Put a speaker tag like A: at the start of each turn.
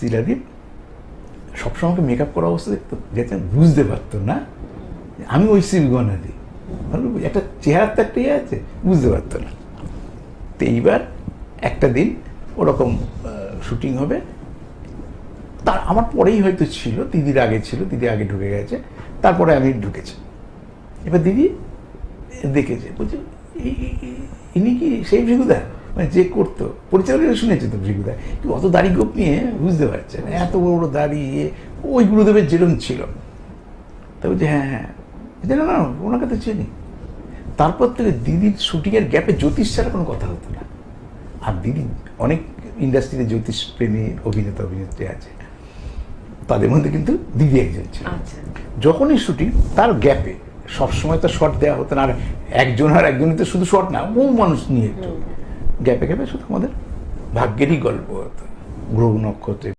A: শিলাদীপ সবসময় আমাকে মেকআপ করা অবস্থা দেখতো যাতে বুঝতে পারতো না আমি ওই শিবগণা দিই। ভালো একটা চেহারার তো একটা ইয়ে আছে, বুঝতে পারতো না। তো এইবার একটা দিন ওরকম শুটিং হবে। তার, আমার পরেই হয়তো ছিল, দিদির আগে ছিল, দিদি আগে ঢুকে গেছে, তারপরে আমি ঢুকেছি। এবার দিদি দেখেছে, বলছে, "ই- ই- ই- ইনি কি সেই ভৃগুদা? মানে যে করতো। পরিচালক শুনেছে তো ভৃগুদা কিন্তু অত দাড়ি গোপ নিয়ে বুঝতে পারছে না। এত বড় বড় দাড়ি এ, ওই গুরুদেবের যেরকম ছিল। তা বলছে হ্যাঁ হ্যাঁ বলছে, না না ওনাকে তো চিনি। তারপর থেকে দিদির শুটিংয়ের গ্যাপে জ্যোতিষ ছাড়া কোনো কথা হতো না। আর দিদি অনেক ইন্ডাস্ট্রিতে জ্যোতিষ প্রেমী অভিনেতা অভিনেত্রী আছে। তাদের মধ্যে কিন্তু দিদি একজন ছিল।
B: আচ্ছা।
A: যখনই শুটিং তার গ্যাপে সবসময় তো শর্ট দেওয়া হতো না। আর একজন আর একজনই তো শুধু শর্ট না বহু মানুষ নিয়ে একটু। গ্যাপে গ্যাপে শুধু আমাদের ভাগ্যেরই গল্প হতো। গ্রহ নক্ষত্রে।